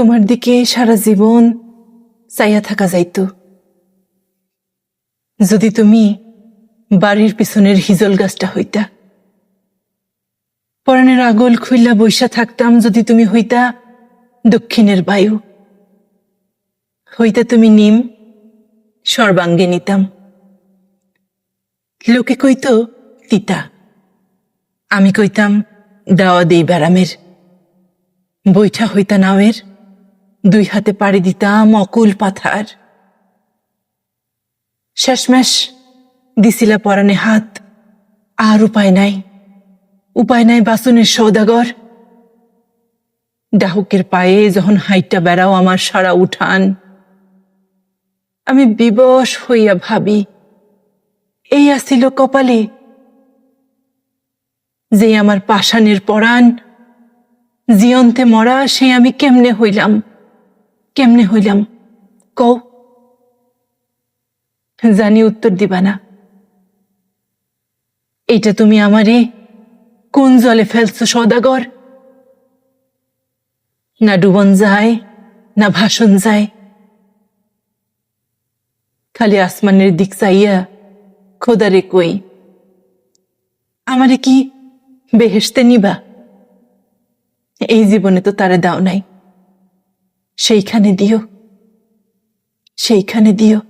তোমার দিকে সারা জীবন চাইয়া থাকা যাইত। যদি তুমি বাড়ির পিছনের হিজল গাছটা হইতা। পরাণের আগল খুইলা বৈশা থাকতাম যদি তুমি হইতা দক্ষিণের বায়ু। হইতা তুমি নিম, সর্বাঙ্গে নিতাম। লোকে কইত, তিতা। আমি কইতাম দাওয়া দেই ব্যারামের। বৈঠা হইতা নাওয়ের। দুই হাতে পাড়ি দিতাম অকুল পাথার। শেষমেশ দিছিলা পরানে হাত, আর উপায় নাই। উপায় নাই বাসনের সৌদাগর। ডাহুকের পায়ে যখন হাইটটা বেড়াও আমার সারা উঠান। আমি বিবশ হইয়া ভাবি, এই আসিল কপালে যে আমার পাষাণের পরাণ। জিয়ন্তে মরা সে আমি কেমনে হইলাম? কেমনে হইলাম? কও। জানি উত্তর দিবা না। এটা তুমি আমারে কোন জলে ফেলছো, সদাগর? না ডুবন যায়, না ভাষণ যায়। খালি আসমানের দিক চাইয়া খোদারে কই। আমারে কি বেহেশতে নিবা? এই জীবনে তো তারে দাও নাই। সেইখানে দিও। সেইখানে দিও।